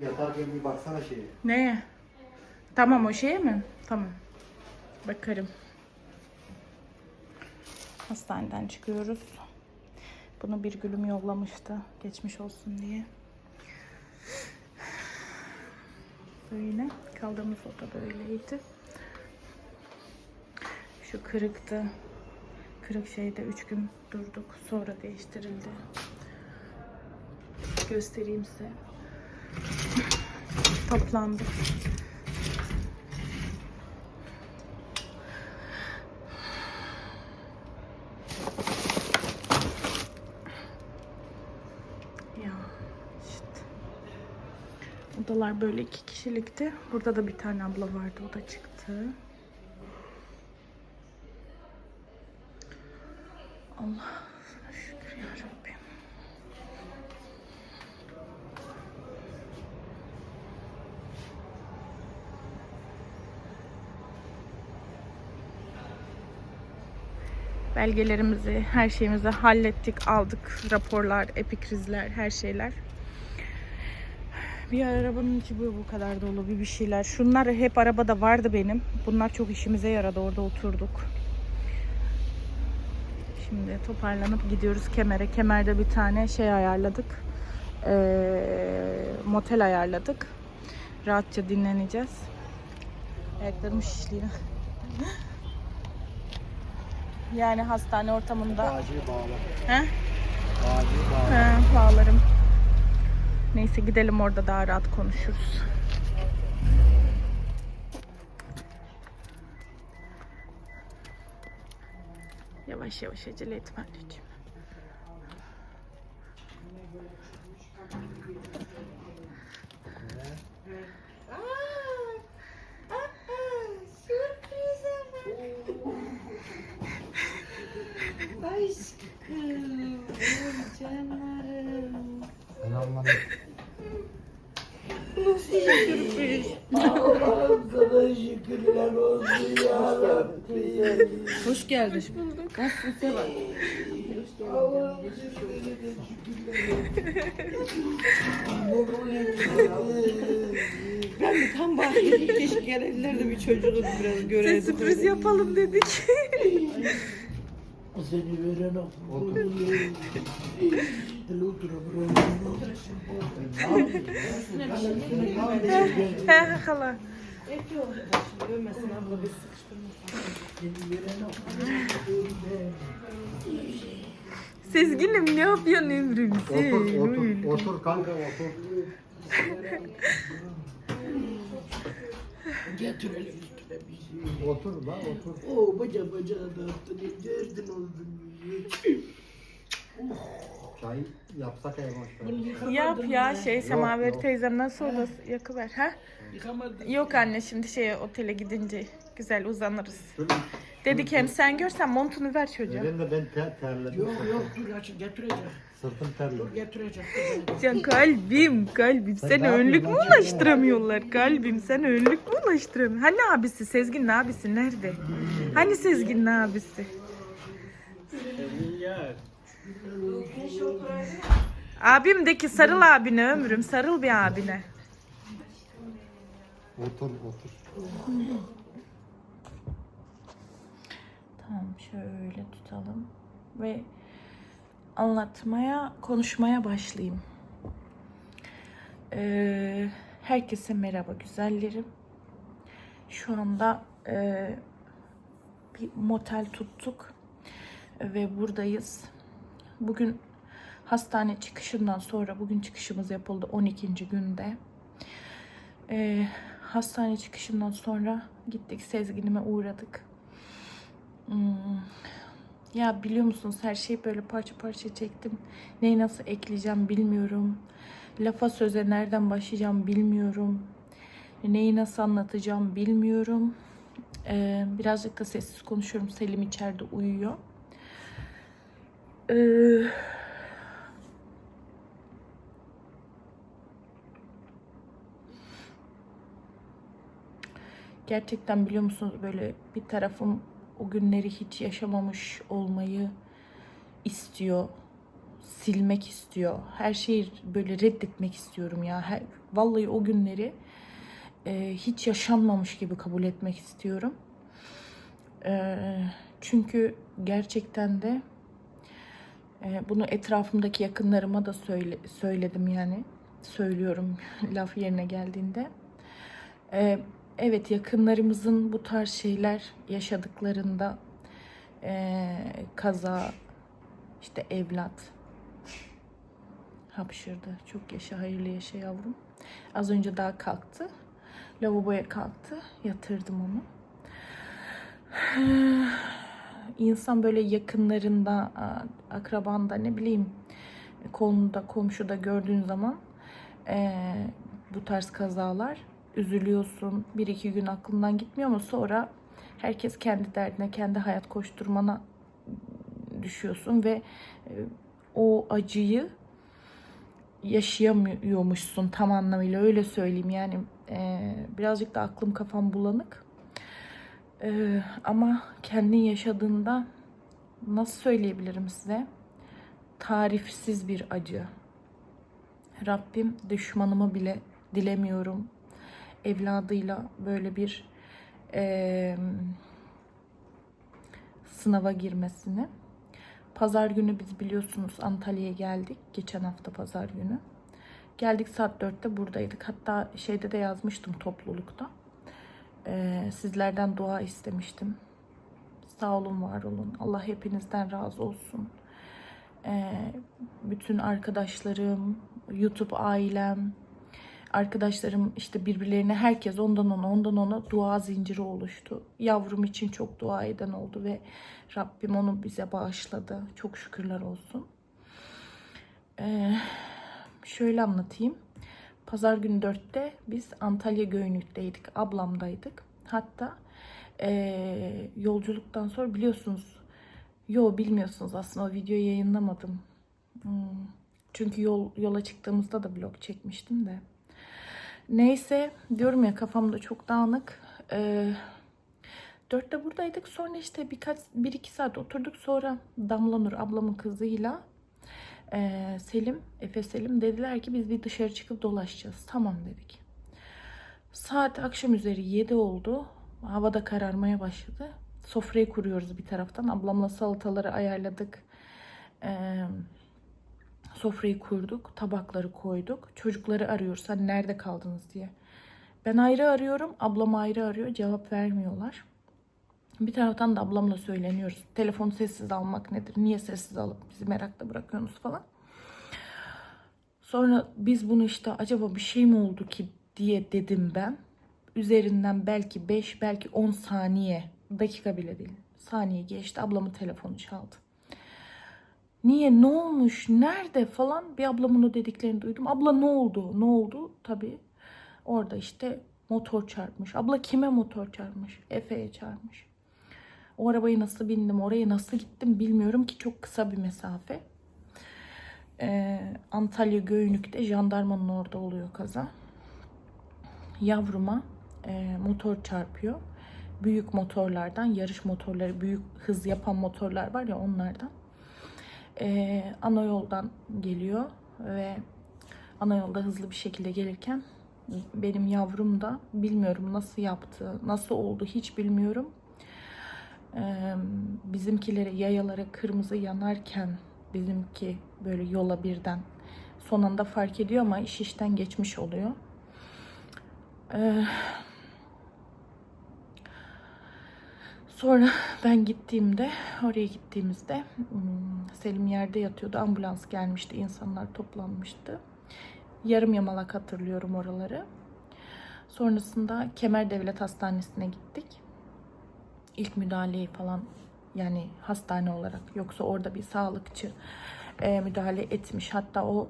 Yatarken bir baksana şeye. Neye? Tamam o şeye mi? Tamam. Bakarım. Hastaneden çıkıyoruz. Bunu bir gülüm yollamıştı. Geçmiş olsun diye. Böyle. Kaldığımız oda böyleydi. Şu kırıktı. Kırık şeyde 3 gün durduk. Sonra değiştirildi. Göstereyim size. Toplandı. Ya işte. Odalar böyle iki kişilikti. Burada da bir tane abla vardı. O da çıktı. Allah sana şükür ya Rabbim. Belgelerimizi, her şeyimizi hallettik, aldık. Raporlar, epikrizler, her şeyler. Bir arabanın içi bu bu kadar dolu bir bir şeyler. Şunlar hep arabada vardı benim. Bunlar çok işimize yaradı. Orada oturduk. Şimdi toparlanıp gidiyoruz Kemer'e. Kemer'de bir tane şey ayarladık. Ee, motel ayarladık. Rahatça dinleneceğiz. Ayaklarım şişliyor. Yani hastane ortamında. Bağcıyı bağla. He? Bağcıyı bağla. He, bağlarım. Neyse gidelim orada daha rahat konuşuruz. Yavaş yavaş acele etme anneciğim. Aşkım, canlarım. Selamünaleyküm. Allah'ım sana şükürler olsun ya Rabbi. Hoş geldin. Nasılsın Seval? Allah'ım şükürler Ben de tam bahçede keşke gelirler de bir çocuğu biraz göreydim. Sürpriz yapalım dedik. Seni veren He he hala. Ölmesin abla biz sıkıştırmasın. Sezginim ne yapıyorsun ömrüm sen? Otur, otur, otur kanka otur. Getirelim üstüne bir şey. Otur la otur. Oo baca baca dağıttın. Derdin oldun. Çay yapsak ya başlar. Yap ya şey Yok, Semaveri yok. teyzem nasıl oldu yakıver ha? Yok anne şimdi şeye otele gidince güzel uzanırız. Şöyle Dedik hem sen görsen montunu ver çocuğa. Benim de ben ter, terledim. Yok yok dur açın getireceğim. Sırtım Dur terledi. getirecek. Can kalbim kalbim Sen sen önlük mü ulaştıramıyorlar kalbim sen önlük mü ulaştıramıyorsun? Hani abisi Sezgin abisi nerede? Hani Sezgin abisi? Abim de ki sarıl abine ömrüm sarıl bir abine. Otur otur. Tamam şöyle tutalım ve anlatmaya, konuşmaya başlayayım. Ee, herkese merhaba güzellerim. Şu anda e, bir motel tuttuk ve buradayız. Bugün hastane çıkışından sonra, bugün çıkışımız yapıldı 12. günde. Ee, hastane çıkışından sonra gittik Sezgin'ime uğradık. Hmm. Ya biliyor musunuz her şeyi böyle parça parça çektim. Neyi nasıl ekleyeceğim bilmiyorum. Lafa söze nereden başlayacağım bilmiyorum. Neyi nasıl anlatacağım bilmiyorum. Ee, birazcık da sessiz konuşuyorum. Selim içeride uyuyor. Ee, gerçekten biliyor musunuz böyle bir tarafım o günleri hiç yaşamamış olmayı istiyor. Silmek istiyor. Her şeyi böyle reddetmek istiyorum ya. Her, Vallahi o günleri e, hiç yaşanmamış gibi kabul etmek istiyorum. E, çünkü gerçekten de e, bunu etrafımdaki yakınlarıma da söyle, söyledim yani. Söylüyorum laf yerine geldiğinde. E, evet yakınlarımızın bu tarz şeyler yaşadıklarında e, kaza, işte evlat hapşırdı. Çok yaşa, hayırlı yaşa yavrum. Az önce daha kalktı. Lavaboya kalktı. Yatırdım onu. İnsan böyle yakınlarında, akrabanda ne bileyim konuda, komşuda gördüğün zaman eee, bu tarz kazalar üzülüyorsun. Bir iki gün aklından gitmiyor ama sonra herkes kendi derdine, kendi hayat koşturmana düşüyorsun ve e, o acıyı yaşayamıyormuşsun tam anlamıyla. Öyle söyleyeyim yani e, birazcık da aklım kafam bulanık. E, ama kendin yaşadığında nasıl söyleyebilirim size? Tarifsiz bir acı. Rabbim düşmanımı bile dilemiyorum evladıyla böyle bir e, sınava girmesini. Pazar günü biz biliyorsunuz Antalya'ya geldik. Geçen hafta pazar günü. Geldik saat 4'te buradaydık. Hatta şeyde de yazmıştım toplulukta. Ee, sizlerden dua istemiştim. Sağ olun, var olun. Allah hepinizden razı olsun. Ee, bütün arkadaşlarım, YouTube ailem, arkadaşlarım işte birbirlerine herkes ondan ona ondan ona dua zinciri oluştu. Yavrum için çok dua eden oldu ve Rabbim onu bize bağışladı. Çok şükürler olsun. Ee, şöyle anlatayım. Pazar günü 4'te biz Antalya Göynük'teydik. Ablamdaydık. Hatta ee, yolculuktan sonra biliyorsunuz yo bilmiyorsunuz aslında o videoyu yayınlamadım. Hmm. Çünkü yol yola çıktığımızda da vlog çekmiştim de. Neyse diyorum ya kafamda çok dağınık. Ee, dörtte buradaydık. Sonra işte birkaç bir iki saat oturduk. Sonra Damla Nur ablamın kızıyla e, Selim, Efe Selim dediler ki biz bir dışarı çıkıp dolaşacağız. Tamam dedik. Saat akşam üzeri 7 oldu. Havada kararmaya başladı. Sofrayı kuruyoruz bir taraftan. Ablamla salataları ayarladık. Eee Sofrayı kurduk, tabakları koyduk. Çocukları arıyoruz. Hani nerede kaldınız diye. Ben ayrı arıyorum, ablam ayrı arıyor. Cevap vermiyorlar. Bir taraftan da ablamla söyleniyoruz. Telefonu sessiz almak nedir? Niye sessiz alıp bizi merakla bırakıyorsunuz falan. Sonra biz bunu işte acaba bir şey mi oldu ki diye dedim ben. Üzerinden belki 5 belki 10 saniye dakika bile değil. Saniye geçti ablamın telefonu çaldı. Niye? Ne olmuş? Nerede falan bir ablamın o dediklerini duydum. Abla ne oldu? Ne oldu? Tabii orada işte motor çarpmış. Abla kime motor çarpmış? Efe'ye çarpmış. O arabayı nasıl bindim, oraya nasıl gittim bilmiyorum ki çok kısa bir mesafe. Ee, Antalya Göynük'te jandarmanın orada oluyor kaza. Yavruma e, motor çarpıyor. Büyük motorlardan, yarış motorları, büyük hız yapan motorlar var ya onlardan e, ana yoldan geliyor ve ana yolda hızlı bir şekilde gelirken benim yavrum da bilmiyorum nasıl yaptı, nasıl oldu hiç bilmiyorum. E, bizimkileri yayalara kırmızı yanarken bizimki böyle yola birden son anda fark ediyor ama iş işten geçmiş oluyor. E, Sonra ben gittiğimde, oraya gittiğimizde Selim yerde yatıyordu. Ambulans gelmişti, insanlar toplanmıştı. Yarım yamalak hatırlıyorum oraları. Sonrasında Kemer Devlet Hastanesi'ne gittik. İlk müdahaleyi falan yani hastane olarak yoksa orada bir sağlıkçı e, müdahale etmiş. Hatta o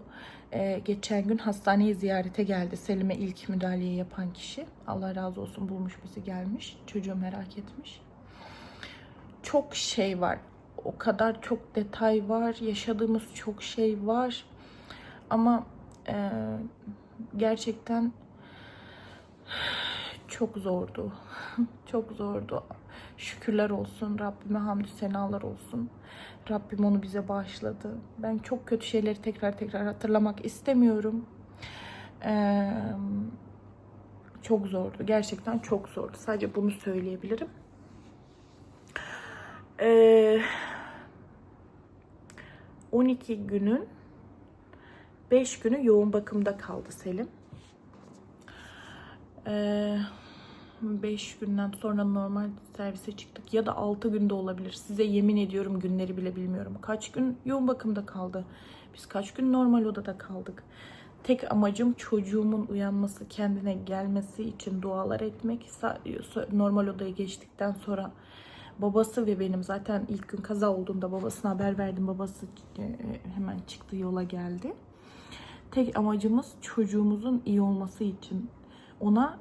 e, geçen gün hastaneyi ziyarete geldi. Selim'e ilk müdahaleyi yapan kişi. Allah razı olsun bulmuş bizi gelmiş. Çocuğu merak etmiş çok şey var. O kadar çok detay var. Yaşadığımız çok şey var. Ama e, gerçekten çok zordu. çok zordu. Şükürler olsun. Rabbime hamdü senalar olsun. Rabbim onu bize bağışladı. Ben çok kötü şeyleri tekrar tekrar hatırlamak istemiyorum. Ee, çok zordu. Gerçekten çok zordu. Sadece bunu söyleyebilirim. Ee, 12 günün 5 günü yoğun bakımda kaldı Selim. 5 günden sonra normal servise çıktık. Ya da 6 günde olabilir. Size yemin ediyorum günleri bile bilmiyorum. Kaç gün yoğun bakımda kaldı. Biz kaç gün normal odada kaldık. Tek amacım çocuğumun uyanması, kendine gelmesi için dualar etmek. Normal odaya geçtikten sonra babası ve benim zaten ilk gün kaza olduğunda babasına haber verdim. Babası e, hemen çıktı yola geldi. Tek amacımız çocuğumuzun iyi olması için ona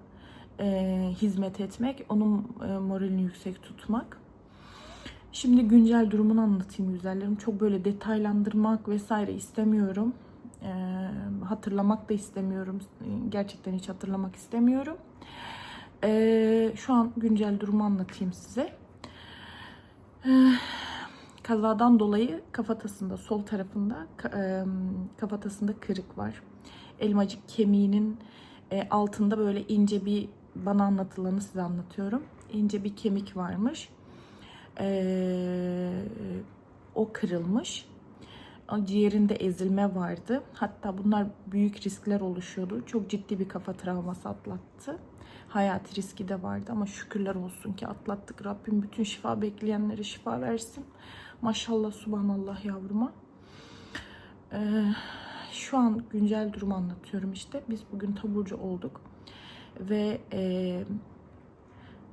e, hizmet etmek, onun e, moralini yüksek tutmak. Şimdi güncel durumunu anlatayım güzellerim. Çok böyle detaylandırmak vesaire istemiyorum. E, hatırlamak da istemiyorum. Gerçekten hiç hatırlamak istemiyorum. E, şu an güncel durumu anlatayım size. E, kazadan dolayı kafatasında, sol tarafında ka- e, kafatasında kırık var. Elmacık kemiğinin e, altında böyle ince bir bana anlatılanı size anlatıyorum. İnce bir kemik varmış. Ee, o kırılmış. Ciğerinde ezilme vardı. Hatta bunlar büyük riskler oluşuyordu. Çok ciddi bir kafa travması atlattı. Hayati riski de vardı ama şükürler olsun ki atlattık. Rabbim bütün şifa bekleyenlere şifa versin. Maşallah subhanallah yavruma. Ee, şu an güncel durumu anlatıyorum işte. Biz bugün taburcu olduk ve e,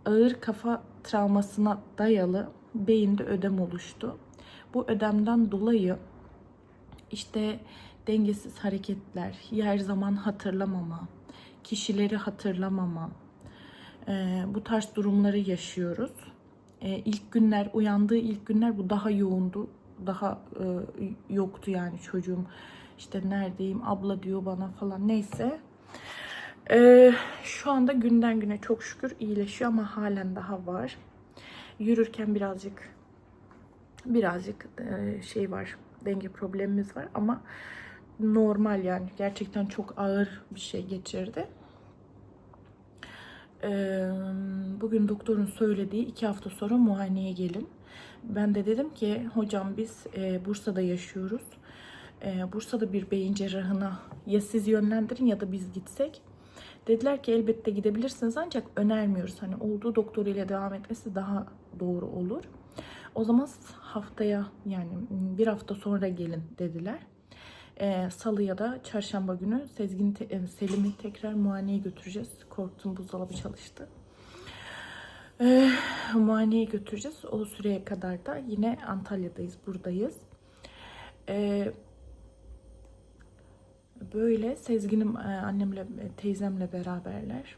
ağır kafa travmasına dayalı beyinde ödem oluştu. Bu ödemden dolayı işte dengesiz hareketler, yer zaman hatırlamama, kişileri hatırlamama, e, bu tarz durumları yaşıyoruz. E, ilk günler, uyandığı ilk günler bu daha yoğundu. Daha e, yoktu yani çocuğum. İşte neredeyim, abla diyor bana falan neyse. Ee, şu anda günden güne çok şükür iyileşiyor ama halen daha var. Yürürken birazcık birazcık e, şey var, denge problemimiz var ama normal yani gerçekten çok ağır bir şey geçirdi. Bugün doktorun söylediği iki hafta sonra muayeneye gelin. Ben de dedim ki hocam biz Bursa'da yaşıyoruz. Bursa'da bir beyin cerrahına ya siz yönlendirin ya da biz gitsek. Dediler ki elbette gidebilirsiniz ancak önermiyoruz. Hani olduğu doktor ile devam etmesi daha doğru olur. O zaman haftaya yani bir hafta sonra gelin dediler. Ee, Salı ya da çarşamba günü Sezgin te- e, Selim'i tekrar muayeneye götüreceğiz. Korktum buzdolabı çalıştı. Ee, muayeneye götüreceğiz. O süreye kadar da yine Antalya'dayız, buradayız. Ee, Böyle Sezgin'im e, annemle e, teyzemle beraberler.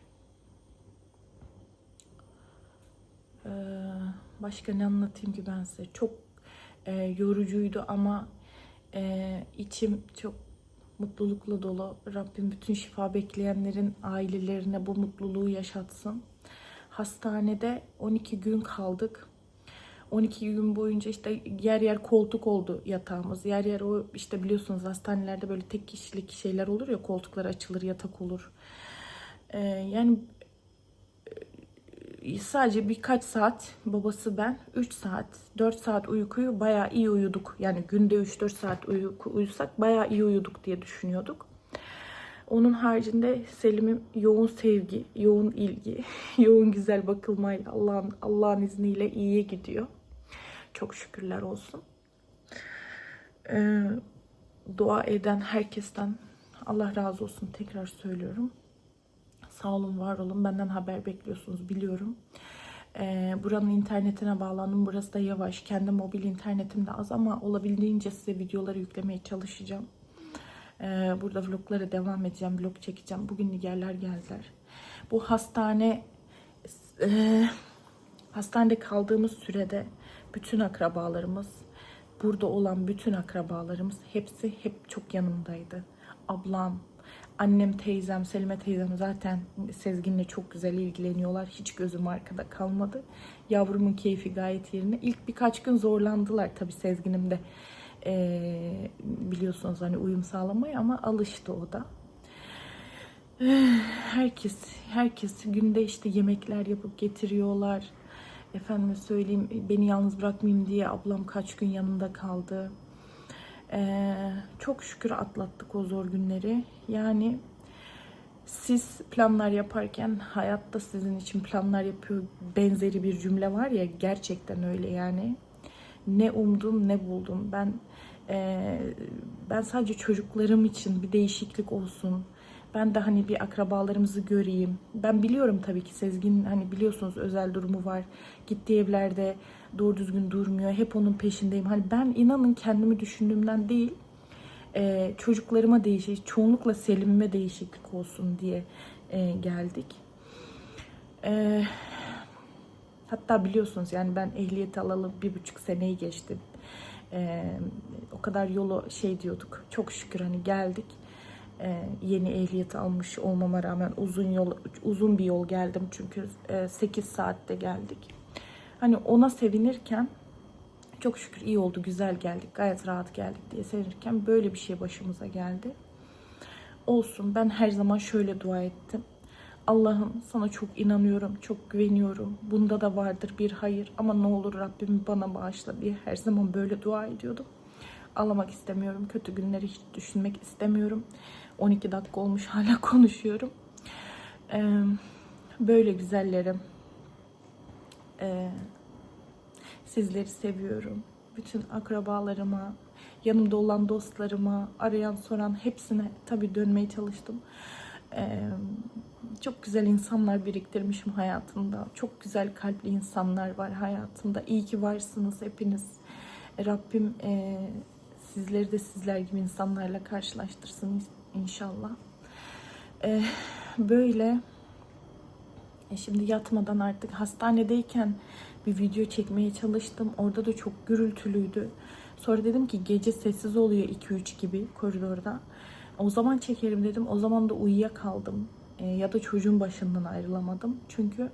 Başka ne anlatayım ki ben size? Çok e, yorucuydu ama e, içim çok mutlulukla dolu. Rabbim bütün şifa bekleyenlerin ailelerine bu mutluluğu yaşatsın. Hastanede 12 gün kaldık. 12 gün boyunca işte yer yer koltuk oldu yatağımız. Yer yer o işte biliyorsunuz hastanelerde böyle tek kişilik şeyler olur ya koltuklar açılır yatak olur. Ee, yani sadece birkaç saat babası ben 3 saat 4 saat uykuyu bayağı iyi uyuduk. Yani günde 3-4 saat uyku uyusak bayağı iyi uyuduk diye düşünüyorduk. Onun haricinde Selim'in yoğun sevgi, yoğun ilgi, yoğun güzel bakılmayla Allah'ın Allah'ın izniyle iyiye gidiyor. Çok şükürler olsun. Ee, dua eden herkesten Allah razı olsun tekrar söylüyorum. Sağ olun, var olun. Benden haber bekliyorsunuz biliyorum. Ee, buranın internetine bağlandım. Burası da yavaş. Kendi mobil internetim de az ama olabildiğince size videoları yüklemeye çalışacağım. Ee, burada vloglara devam edeceğim. Vlog çekeceğim. Bugün nigerler geldiler. Bu hastane e, hastanede kaldığımız sürede bütün akrabalarımız, burada olan bütün akrabalarımız hepsi hep çok yanımdaydı. Ablam, annem, teyzem, Selime teyzem zaten Sezgin'le çok güzel ilgileniyorlar. Hiç gözüm arkada kalmadı. Yavrumun keyfi gayet yerine. İlk birkaç gün zorlandılar tabii Sezgin'im de. Ee, biliyorsunuz hani uyum sağlamaya ama alıştı o da. herkes herkes günde işte yemekler yapıp getiriyorlar. Efendime söyleyeyim beni yalnız bırakmayayım diye ablam kaç gün yanında kaldı. Ee, çok şükür atlattık o zor günleri. Yani siz planlar yaparken hayatta sizin için planlar yapıyor benzeri bir cümle var ya gerçekten öyle yani. Ne umdum ne buldum. Ben eee, ben sadece çocuklarım için bir değişiklik olsun. Ben de hani bir akrabalarımızı göreyim. Ben biliyorum tabii ki Sezgin hani biliyorsunuz özel durumu var. Gittiği evlerde doğru düzgün durmuyor. Hep onun peşindeyim. Hani ben inanın kendimi düşündüğümden değil e, çocuklarıma değişik, çoğunlukla Selim'ime değişiklik olsun diye e, geldik. E, hatta biliyorsunuz yani ben ehliyet alalı bir buçuk seneyi geçtim. O kadar yolu şey diyorduk. Çok şükür hani geldik. E, yeni ehliyet almış olmama rağmen uzun yol uzun bir yol geldim çünkü e, 8 saatte geldik. Hani ona sevinirken çok şükür iyi oldu, güzel geldik, gayet rahat geldik diye sevinirken böyle bir şey başımıza geldi. Olsun ben her zaman şöyle dua ettim. Allah'ım sana çok inanıyorum, çok güveniyorum. Bunda da vardır bir hayır ama ne olur Rabbim bana bağışla diye her zaman böyle dua ediyordum. Ağlamak istemiyorum, kötü günleri hiç düşünmek istemiyorum. 12 dakika olmuş hala konuşuyorum. Ee, böyle güzellerim. Ee, Sizleri seviyorum. Bütün akrabalarıma, yanımda olan dostlarıma, arayan soran hepsine tabii dönmeye çalıştım. Ee, çok güzel insanlar biriktirmişim hayatımda. Çok güzel kalpli insanlar var hayatımda. İyi ki varsınız hepiniz. Rabbim e, sizleri de sizler gibi insanlarla karşılaştırsın inşallah. Ee, böyle e şimdi yatmadan artık hastanedeyken bir video çekmeye çalıştım. Orada da çok gürültülüydü. Sonra dedim ki gece sessiz oluyor 2-3 gibi koridorda. O zaman çekerim dedim. O zaman da uyuyakaldım. E, ya da çocuğun başından ayrılamadım. Çünkü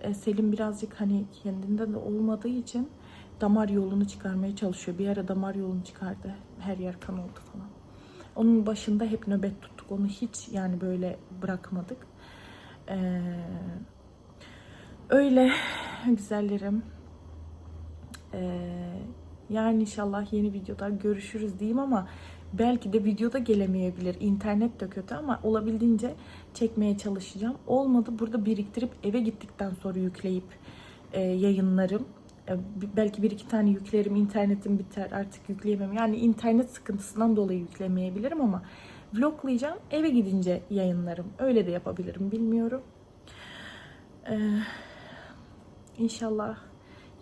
e, Selim birazcık hani kendinde de olmadığı için damar yolunu çıkarmaya çalışıyor. Bir ara damar yolunu çıkardı. Her yer kan oldu falan. Onun başında hep nöbet tuttuk. Onu hiç yani böyle bırakmadık. Ee, öyle güzellerim. Ee, yarın inşallah yeni videoda görüşürüz diyeyim ama belki de videoda gelemeyebilir. İnternet de kötü ama olabildiğince çekmeye çalışacağım. Olmadı burada biriktirip eve gittikten sonra yükleyip e, yayınlarım. E, belki bir iki tane yüklerim. internetim biter artık yükleyemem. Yani internet sıkıntısından dolayı yüklemeyebilirim ama vloglayacağım. Eve gidince yayınlarım. Öyle de yapabilirim bilmiyorum. Ee, inşallah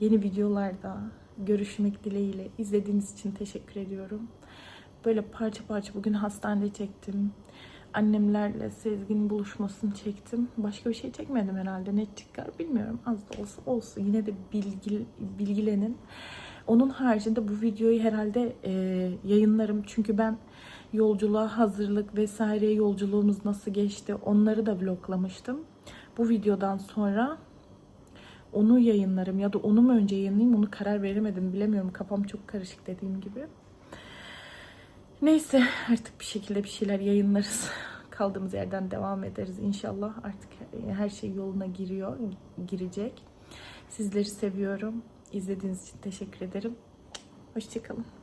yeni videolarda görüşmek dileğiyle. İzlediğiniz için teşekkür ediyorum. Böyle parça parça bugün hastanede çektim. Annemlerle Sezgin buluşmasını çektim. Başka bir şey çekmedim herhalde. Ne çıkar bilmiyorum. Az da olsa olsun. Yine de bilgi, bilgilenin. Onun haricinde bu videoyu herhalde e, yayınlarım. Çünkü ben yolculuğa hazırlık vesaire yolculuğumuz nasıl geçti onları da vloglamıştım. Bu videodan sonra onu yayınlarım ya da onu mu önce yayınlayayım onu karar veremedim bilemiyorum. Kafam çok karışık dediğim gibi. Neyse artık bir şekilde bir şeyler yayınlarız. Kaldığımız yerden devam ederiz inşallah. Artık her şey yoluna giriyor, girecek. Sizleri seviyorum. İzlediğiniz için teşekkür ederim. Hoşçakalın.